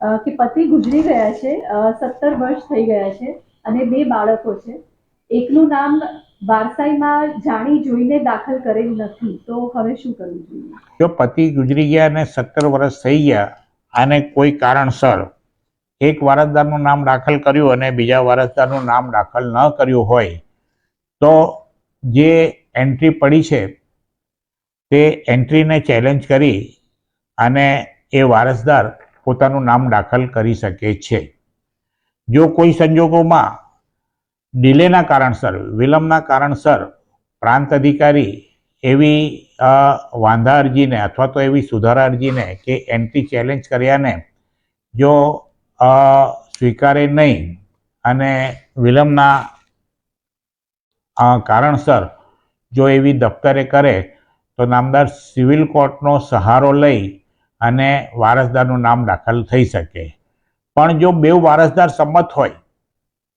કે પતિ ગુજરી ગયા છે સત્તર વર્ષ થઈ ગયા છે અને બે બાળકો છે. એકનું નામ વારસાઈમાં જાણી જોઈને દાખલ કરેલ નથી. તો હવે શું કરવું જોઈએ? જો પતિ ગુજરી ગયા અને સત્તર વર્ષ થઈ ગયા અને કોઈ કારણસર એક વારસદારનું નામ દાખલ કર્યું અને બીજા વારસદારનું નામ દાખલ ન કર્યું હોય, તો જે એન્ટ્રી પડી છે, તે એન્ટ્રીને ચેલેન્જ કરી અને એ વારસદાર પોતાનું નામ દાખલ કરી શકે છે. જો કોઈ સંજોગોમાં ડિલેના કારણસર, વિલંબના કારણસર પ્રાંત અધિકારી એવી વાંધા અરજીને અથવા તો એવી સુધારા અરજીને કે એન્ટ્રી ચેલેન્જ કર્યાને જો સ્વીકારે નહીં અને વિલંબના કારણસર જો એવી દફતરે કરે, તો નામદાર સિવિલ કોર્ટનો સહારો લઈ અને વારસદારનું નામ દાખલ થઈ શકે. પણ જો બે વારસદાર સંમત હોય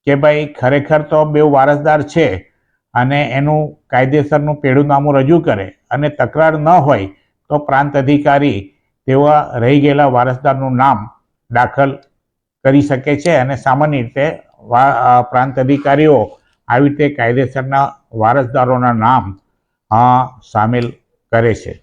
કે ભાઈ ખરેખર તો બે વારસદાર છે અને એનું કાયદેસરનું પેઢુનામું રજૂ કરે અને તકરાર ન હોય તો પ્રાંત અધિકારી તેવા રહી ગયેલા વારસદારનું નામ દાખલ કરી શકે છે અને સામાન્ય રીતે પ્રાંત અધિકારીઓ આવી રીતે કાયદેસરના વારસદારોના નામ સામેલ કરે છે.